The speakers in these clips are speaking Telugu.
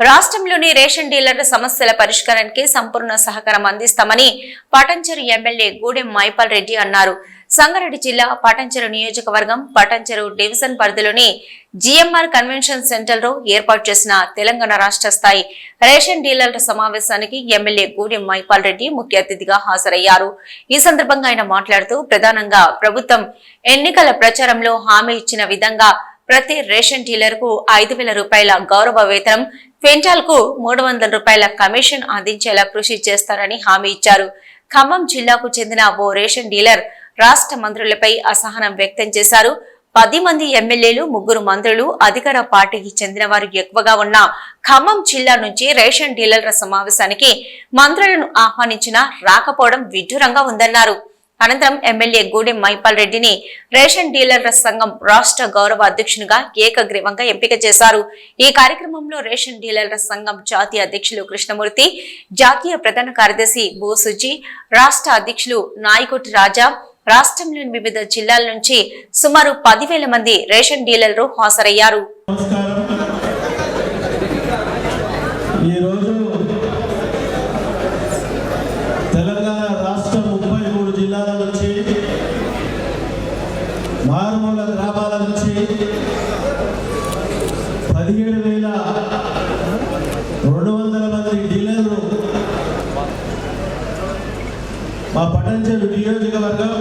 రాష్ట్రంలోని రేషన్ డీలర్ల సమస్యల పరిష్కారానికి సంపూర్ణ సహకారం అందిస్తామని పటంచెరు ఎమ్మెల్యే గూడెం మైపాల్ రెడ్డి అన్నారు. సంగారెడ్డి జిల్లా పటంచెరు నియోజకవర్గం పటంచెరు డివిజన్ పరిధిలోని జిఎంఆర్ కన్వెన్షన్ సెంటర్లో ఏర్పాటు చేసిన తెలంగాణ రాష్ట్ర స్థాయి రేషన్ డీలర్ల సమావేశానికి ఎమ్మెల్యే గూడెం మైపాల్ రెడ్డి ముఖ్య అతిథిగా హాజరయ్యారు. ఈ సందర్భంగా ఆయన మాట్లాడుతూ ప్రధానంగా ప్రభుత్వం ఎన్నికల ప్రచారంలో హామీ ఇచ్చిన విధంగా ప్రతి రేషన్ డీలర్కు ఐదు వేల రూపాయల గౌరవ వేతనం క్వింటాల్కు మూడు వందల రూపాయల కమిషన్ అందించేలా కృషి చేస్తారని హామీ ఇచ్చారు. ఖమ్మం జిల్లాకు చెందిన ఓ రేషన్ డీలర్ రాష్ట్ర మంత్రులపై అసహనం వ్యక్తం చేశారు. పది మంది ఎమ్మెల్యేలు ముగ్గురు మంత్రులు అధికార పార్టీకి చెందిన వారు ఎక్కువగా ఉన్న ఖమ్మం జిల్లా నుంచి రేషన్ డీలర్ల సమావేశానికి మంత్రులను ఆహ్వానించినా రాకపోవడం విడ్డూరంగా ఉందన్నారు. అనంతరం ఎమ్మెల్యే గూడెం మైపాల్ రెడ్డిని రేషన్ డీలర్ల సంఘం రాష్ట్ర గౌరవ అధ్యక్షునిగా ఏకగ్రీవంగా ఎంపిక చేశారు. ఈ కార్యక్రమంలో రేషన్ డీలర్ల సంఘం జాతీయ అధ్యక్షులు కృష్ణమూర్తి జాతీయ ప్రధాన కార్యదర్శి బోసుజీ రాష్ట్ర అధ్యక్షులు నాయకుటి రాజా రాష్ట్రంలోని వివిధ జిల్లాల నుంచి సుమారు పదివేల మంది రేషన్ డీలర్లు హాజరయ్యారు. మూడు నుంచి మారుమూల గ్రామాల నుంచి పదిహేడు వేల రెండు వందల మంది డీలర్లు మా పటంచెరు నియోజకవర్గం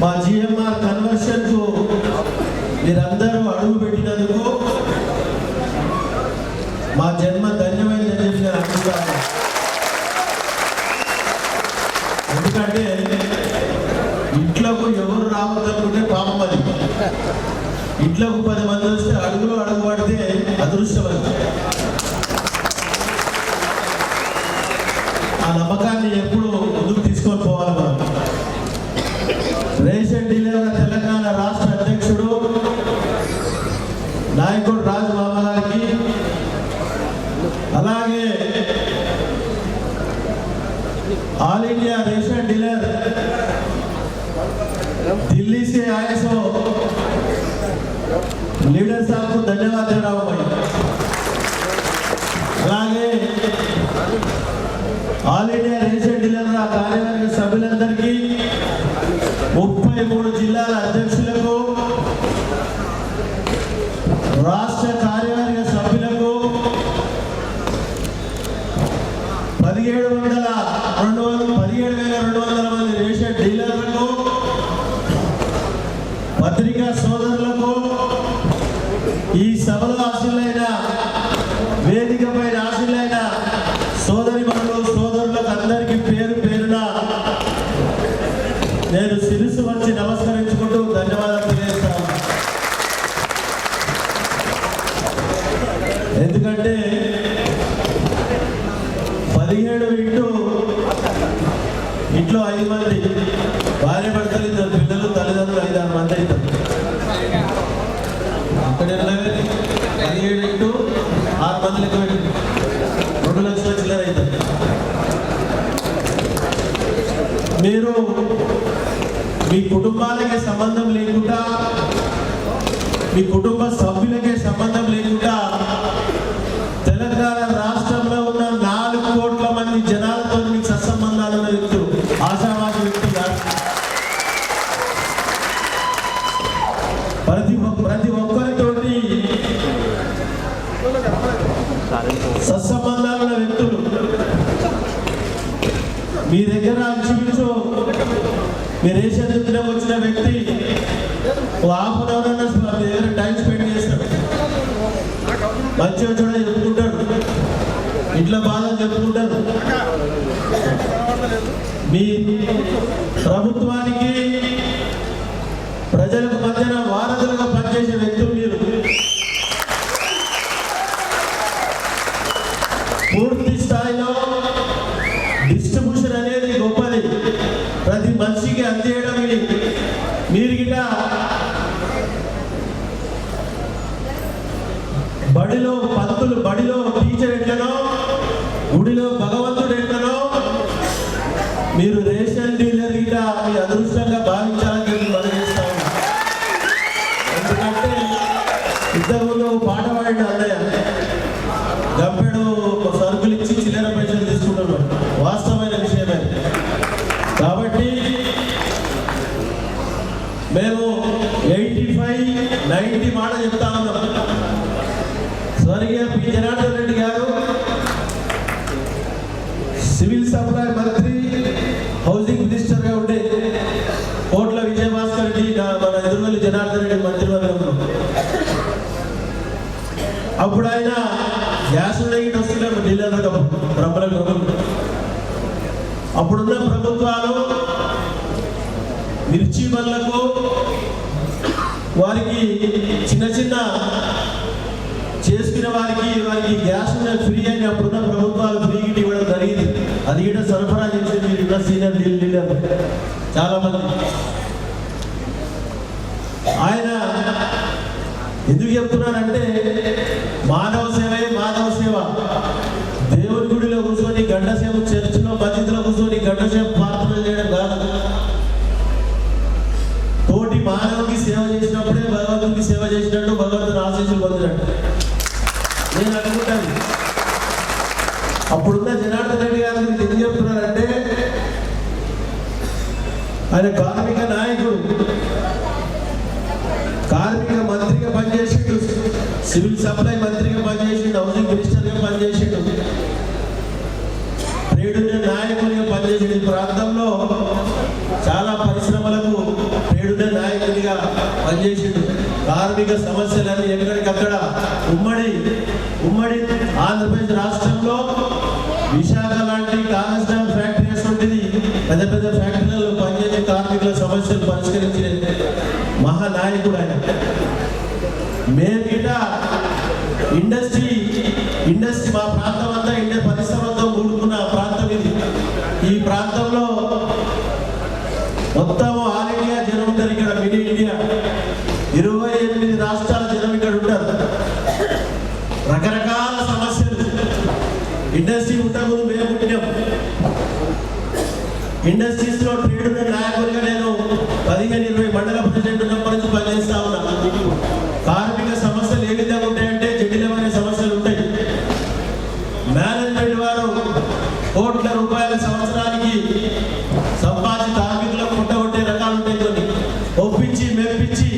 మా జిఎంఆర్ కన్వర్షన్కు మీరందరూ అడుగు పెట్టినందుకు మా జన్మ ధన్యమైందని చెప్పి నేను అనుకుంటాను ఎందుకంటే ఇంట్లోకి ఎవరు రావద్దనుకుంటే పాపం అది ఇంట్లోకి పది మంది వస్తే అడుగులో అడుగు పడితే అదృష్టం అది ఆ ఆ నమ్మకాన్ని ఎప్పుడు ముందుకు తీసుకొని పోవాలి మనం. రేషన్ డీలర్ తెలంగాణ రాష్ట్ర అధ్యక్షుడు నాయకుడు రాజు బాబాలకి అలాగే all India ration dealer Delhi సే ఆయా రాష్ట్ర మీ దగ్గర అంచుమించు మీరు ఏ దుద్దిలో వచ్చిన వ్యక్తి హాఫ్ అన్ అవర్ అన్న మీ దగ్గర టైం స్పెండ్ చేస్తాడు. మంచిగా చూడ చెప్పుకుంటాడు. ఇంట్లో బాధ చెప్పుకుంటాడు. మీ ప్రభుత్వానికి ప్రజలకు మధ్యన వారధులుగా పనిచేసే వ్యక్తులు బడిలో పంతులు బడిలో టీచర్ ఎట్లనో గుడిలో భగవంతుడు ఎట్లనో మీరు రేషన్ డీలర్ ఇలా మీ అదృష్టంగా భావించాలని చెప్పి మనం ఎందుకంటే ఇంతకుముందు ఒక పాట పాడిన అన్నయ్య. గంపెడు సరుకులు ఇచ్చి చిల్లర పైసలు తీసుకుంటున్నాడు. వాస్తవమైన విషయమే. కాబట్టి మేము మన జనార్దన్ రెడ్డి మంత్రివర్గంలో. అప్పుడు ఆయన గ్యాస్ ఉండేకి వస్తున్నారు డీలర్లకు ప్రబల ప్రభుత్వం అప్పుడున్న ప్రభుత్వాలు మిర్చి బండ్లకు వారికి చిన్న చిన్న చేసుకునే వారికి వారికి గ్యాస్ ఫ్రీ అని అప్పుడున్న ప్రభుత్వాలు ఫ్రీ గిట్ ఇవ్వడం జరిగింది. అది కూడా సరఫరా చేసేది మీరున్న సీనియర్ లీడర్ చాలా మంది ఆయన చెప్తున్నానంటే మానవ సేవే మానవ సేవ. దేవుడి గుడిలో కూర్చొని గంట సేపు చర్చిలో మధ్యలో కూర్చొని గంట సేపు ప్రార్థన చేయడం కాదు. తోటి మానవుకి సేవ చేసినప్పుడే భగవంతుడికి సేవ చేసినట్టు భగవంతుడు ఆశీస్సులు పొందినట్టు. నేను అనుకుంటాను. అప్పుడున్న జనార్దన్ రెడ్డి గారి ఏం చెప్తున్నారంటే ఆయన సివిల్ సప్లై మంత్రిగా పనిచేసిండు హౌసింగ్ మినిస్టర్గా పనిచేసిండు. ట్రేడ్ యూనియన్ నాయకునిగా పనిచేసిండు. ఈ ప్రాంతంలో చాలా పరిశ్రమలకు ట్రేడ్ యూనియన్ నాయకునిగా పనిచేసిండు. కార్మిక సమస్యలన్నీ ఎక్కడికక్కడ ఉమ్మడి ఉమ్మడి ఆంధ్రప్రదేశ్ రాష్ట్రంలో విశాఖ లాంటి కాంగ్రెస్ ఫ్యాక్టరీస్ ఉంటుంది పెద్ద పెద్ద ఫ్యాక్టరీలలో పనిచేసే కార్మికుల సమస్యలు పరిష్కరించిన మహానాయకుడు ఆయన. మేము ఇండస్ట్రీ ఇండస్ట్రీ మా ప్రాంతం అంతా ఇండియా పరిశ్రమతో కూడుకున్న ప్రాంతం ఇది. ఈ ప్రాంతంలో మొత్తం ఆల్ ఇండియా జనం ఉంటారు ఇక్కడ మినీ ఇండియా. ఇరవై ఎనిమిది రాష్ట్రాల జనం ఇక్కడ ఉంటారు. రకరకాల సమస్యలు. ఇండస్ట్రీ ఉండకూడదు మేము పుట్టినాం. ఇండస్ట్రీస్ ట్రేడ్ యూనియన్ నాయకుడిగా నేను పదిహేను ఇరవై మండల ప్రెసిడెంట్ ఉన్నప్పటి నుంచి పనిచేస్తా ఉన్నా కార్మిక సమస్యలు ఏ విధంగా ఉంటాయంటే జటిలమైన సమస్యలు ఉంటాయి. మేనేజ్మెంట్ వారు కోట్ల రూపాయల సంవత్సరానికి సంపాదించి కార్మికులకు పుట్టగొట్టే రకాలు ఉంటాయి కొన్ని. ఒప్పించి మెప్పించి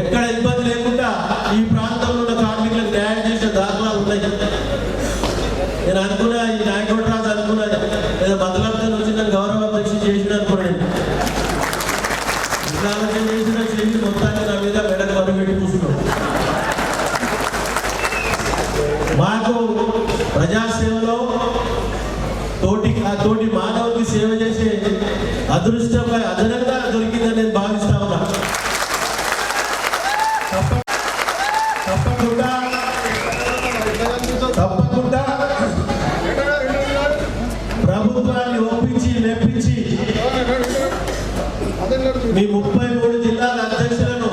ఎక్కడ ఇబ్బంది లేకుండా ఈ ప్రాంతంలో ఉన్న కార్మికులకు న్యాయం చేసే దాఖలాలు ఉన్నాయి. నేను అనుకున్నా ఈ నాయకుడు రాజు అదృష్టంగా అదనంగా దొరికిందని నేను భావిస్తా ఉన్నా. తప్పకుండా తప్పకుండా ప్రభుత్వాన్ని ఒప్పించి మెప్పించి మీ ముప్పై మూడు జిల్లాల అధ్యక్షులను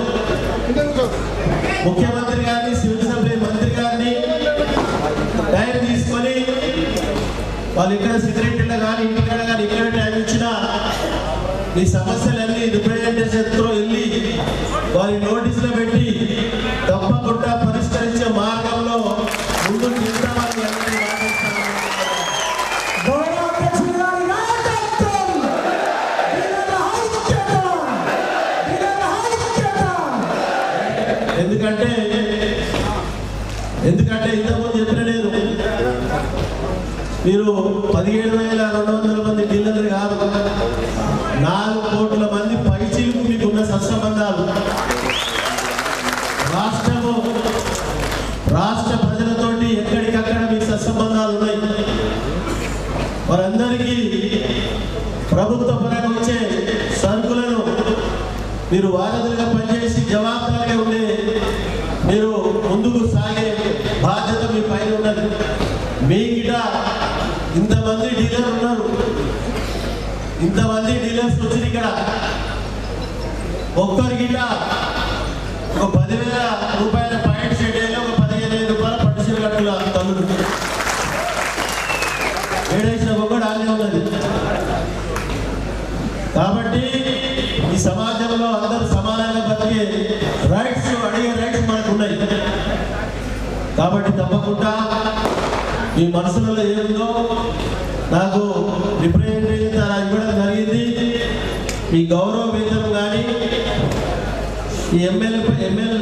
ముఖ్యమంత్రి గారిని సివిల్ సప్లై మంత్రి గారిని టైం తీసుకొని వాళ్ళు ఇక్కడ మీ సమస్యలన్నీ రిప్రజెంటేషన్తో వెళ్ళి వారి నోటీసులు పెట్టి తప్పకుండా పరిష్కరించే మార్గంలో ముందు వెళ్తామని ఎందుకంటే ఎందుకంటే ఇంతకుముందు చెప్పిన మీరు పదిహేడు వేల రెండు వందల మంది డీలర్లు కాదు. నాలుగు కోట్ల మంది పైచీలకు మీకున్న సత్సంబంధాలు. రాష్ట్రము రాష్ట్ర ప్రజలతోటి ఎక్కడికక్కడ మీకు సత్సంబంధాలు ఉన్నాయి? వారందరికీ ప్రభుత్వ పరంగా వచ్చే సరుకులను మీరు వారధులుగా పనిచేసి జవాబుదారిగా ఉండే మీరు ముందుకు సాగే బాధ్యత మీ పైన ఉన్నది మీ గిట ఇంతమంది డీలర్ ఉన్నారు ఇంతమంది డీలర్స్ వచ్చింది ఇక్కడ ఒక్కరికి గిట ఒక పదివేల రూపాయల పాయింట్ షెడ్ వేయాలి ఒక పదిహేను వేల రూపాయల పట్టు షెడ్ కట్టుల తల్లుడు ఏడేసిన ఒక్కడు ఉన్నది. కాబట్టి ఈ సమాజంలో అందరూ సమానంగా బతికే రైట్స్ అడిగే రైట్స్ మనకు ఉన్నాయి కాబట్టి తప్పకుండా మీ మనసులలో ఏముందో నాకు రిప్రజెంటేషన్ జరిగింది. మీ గౌరవ వేతనం కానీ ఈ ఎమ్మెల్యే ఎమ్మెల్యే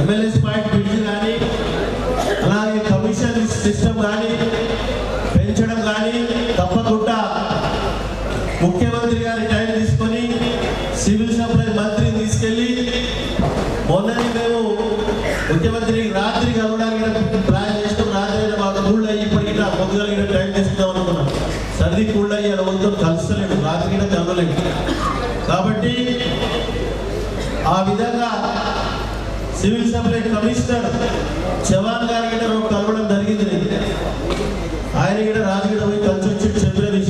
ఎమ్మెల్యేస్ పాయింట్ కానీ అలాగే కమిషన్ సిస్టమ్ కానీ పెంచడం కానీ తప్పకుండా ముఖ్యమంత్రి గారి టైం తీసుకొని సివిల్ సప్లై మంత్రిని తీసుకెళ్ళి మొన్నటి మేము ముఖ్యమంత్రి రాత్రి కలవడానికి ప్లాన్ చేస్తాం రాత్రి మాకు ఊళ్ళో అయ్యి ఇప్పటికి పొద్దుగలిగిన అది కూడా అయ్యి అలా కలుస్తలేడు రాత్రి కూడా కలవలేడు. కాబట్టి ఆ విధంగా సివిల్ సప్లై కమిషనర్ చవాన్ గారి గిట్ట కలవడం జరిగింది. ఆయన కూడా రాజగిడ పోయి కలిసి వచ్చి